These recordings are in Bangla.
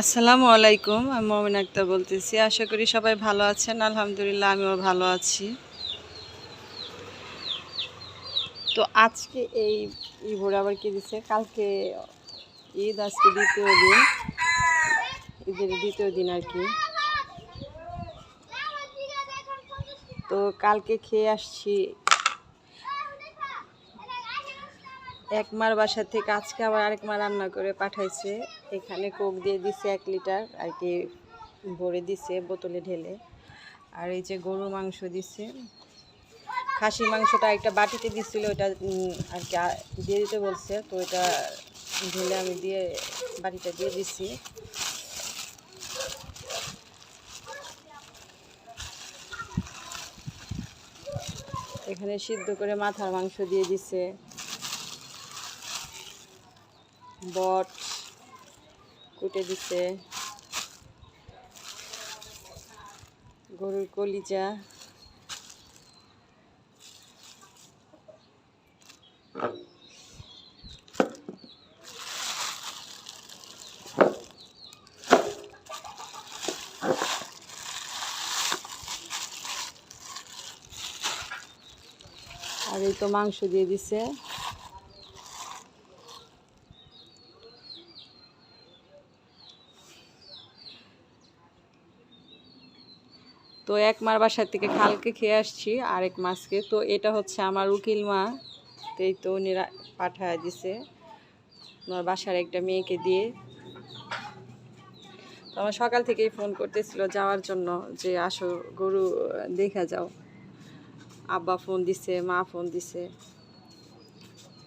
আসসালামু আলাইকুম, আমি মমিন আক্তার বলতেছি। আশা করি সবাই ভালো আছেন। আলহামদুলিল্লাহ, আমিও ভালো আছি। তো আজকে এই ইভোর আবার কি দিছে? কালকে ঈদ, আজকে দ্বিতীয় দিন। ঈদের দ্বিতীয় দিন আর কি। তো কালকে খেয়ে আসছি এক মার বাসা থেকে। আজকে আবার আরেক মা রান্না করে পাঠাইছে। এখানে কোক দিয়ে দিছে এক লিটার, আর কি ভরে দিছে বোতলে ঢেলে। আর এই যে গরু মাংস দিছে। খাসি মাংসটা একটা বাটিতে দিছিল, ওটা আর কি দিয়ে দিতে বলছে। তো এটা ঢেলে আমি দিয়ে বাটিটা দিয়ে দিছি। এখানে সিদ্ধ করে মাথার মাংস দিয়ে দিছে। বট কুটে দিছে। গরুর কলিজা। আর এই তো মাংস দিয়ে দিছে। তো এক মার বাসার থেকে খালকে খেয়ে আসছি, আরেক মাছকে। তো এটা হচ্ছে আমার উকিল মা। এই তো উনি পাঠায় দিছে আমার বাসার একটা মেয়েকে দিয়ে। তো আমার সকাল থেকেই ফোন করতেছিল যাওয়ার জন্য যে, আসো গরু, দেখা যাও। আব্বা ফোন দিছে, মা ফোন দিছে।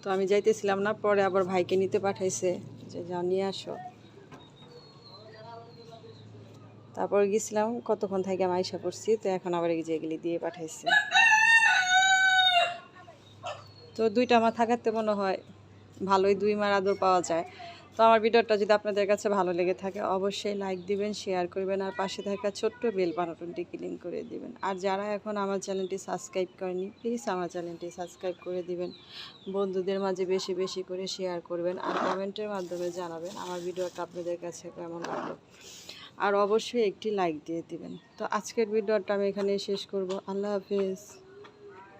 তো আমি যাইতেছিলাম না, পরে আবার ভাইকে নিতে পাঠাইছে যে, যাও, নিয়ে আসো। তারপর গেছিলাম, কতক্ষণ থেকে আমি আইসা করছি তো এখন আবার এই যে এগুলি দিয়ে পাঠাইছে। তো দুইটা আমার থাকাতে মনে হয় ভালোই দুই মার আদর পাওয়া যায়। তো আমার ভিডিওটা যদি আপনাদের কাছে ভালো লেগে থাকে, অবশ্যই লাইক দিবেন শেয়ার করবেন, আর পাশে থাকা ছোট্ট বেল বাটনটি ক্লিক করে দিবেন। আর যারা এখন আমার চ্যানেলটি সাবস্ক্রাইব করেনি প্লিজ আমার চ্যানেলটি সাবস্ক্রাইব করে দিবেন। বন্ধুদের মাঝে বেশি বেশি করে শেয়ার করবেন, আর কমেন্টের মাধ্যমে জানাবেন আমার ভিডিওটা আপনাদের কাছে কেমন লাগল। আর অবশ্যই একটি লাইক দিয়ে দিবেন। তো আজকের ভিডিওটা আমি এখানে শেষ করব। আল্লাহ হাফিজ।